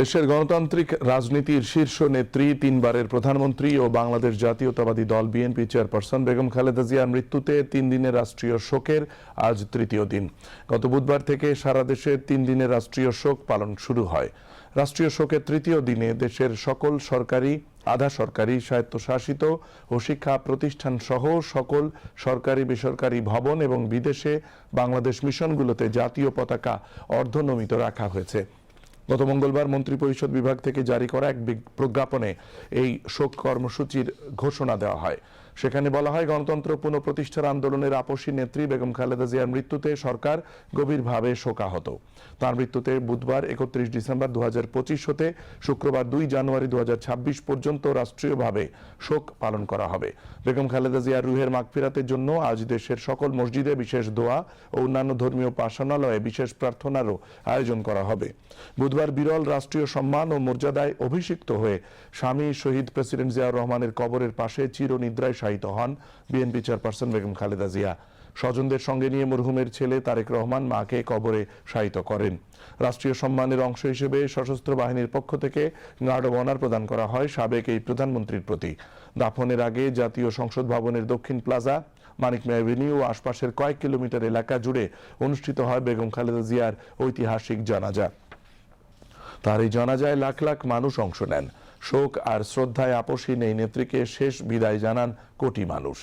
দেশের গণতান্ত্রিক রাজনীতির শীর্ষ নেত্রী তিনবারের প্রধানমন্ত্রী ও বাংলাদেশ জাতীয়তাবাদী দল বিএনপি চেয়ারপারসন বেগম খালেদা জিয়ার মৃত্যুতে তিন দিনের রাষ্ট্রীয় শোকের আজ তৃতীয় দিন। গত বুধবার থেকে সারা দেশে তিন দিনের রাষ্ট্রীয় শোক পালন শুরু হয়। রাষ্ট্রীয় শোকের তৃতীয় দিনে দেশের সকল সরকারি, আধা সরকারি, স্বায়ত্তশাসিত ও শিক্ষা প্রতিষ্ঠান সহ সকল সরকারি, বেসরকারি ভবন এবং বিদেশে বাংলাদেশ মিশনগুলোতে জাতীয় পতাকা অর্ধনমিত রাখা হয়েছে। গত মঙ্গলবার মন্ত্রিপরিষদ বিভাগ থেকে জারি করা এক প্রজ্ঞাপনে এই শোক কর্মসূচির ঘোষণা দেওয়া হয়। সেখানে বলা হয়, গণতন্ত্র পুনঃপ্রতিষ্ঠার আন্দোলনের আপসী নেত্রী বেগম খালেদা জিয়ার মৃত্যুতে সরকার গভীরভাবে শোকাহত। তার মৃত্যুতে বুধবার একত্রিশ ডিসেম্বর দু হতে শুক্রবার দুই জানুয়ারি দুইহাজার ছাব্বিশ পর্যন্ত রাষ্ট্রীয়ভাবে শোক পালন করা হবে। বেগম খালেদা জিয়ার রুহের মাগফিরাতের জন্য আজ দেশের সকল মসজিদে বিশেষ দোয়া ও অন্যান্য ধর্মীয় উপাসনালয়ে বিশেষ প্রার্থনারও আয়োজন করা হবে। বুধবার বিরল রাষ্ট্রীয় সম্মান ও মর্যাদায় অভিষিক্ত হয়ে স্বামী শহীদ প্রেসিডেন্ট জিয়াউর রহমানের কবরের পাশে চিরনিদ্রায় শায়িত হন বিএনপি চেয়ারপারসন বেগম খালেদা জিয়া। স্বজনদের সঙ্গে নিয়ে মরহুমের ছেলে তারেক রহমান মাকে কবরে শায়িত করেন। রাষ্ট্রীয় সম্মানের অংশ হিসেবে সশস্ত্র বাহিনীর পক্ষ থেকে গার্ড অব অনার প্রদান করা হয় সাবেক এই প্রধানমন্ত্রীর প্রতি। দাফনের আগে জাতীয় সংসদ ভবনের দক্ষিণ প্লাজা, মানিক মেয়া এভিনিউ ও আশপাশের কয়েক কিলোমিটার এলাকা জুড়ে অনুষ্ঠিত হয় বেগম খালেদা জিয়ার ঐতিহাসিক জানাজা। তার এই জানাজায় লাখ লাখ মানুষ অংশ নেন। শোক আর শ্রদ্ধায় আপসী এই নেত্রীকে শেষ বিদায় জানান কোটি মানুষ।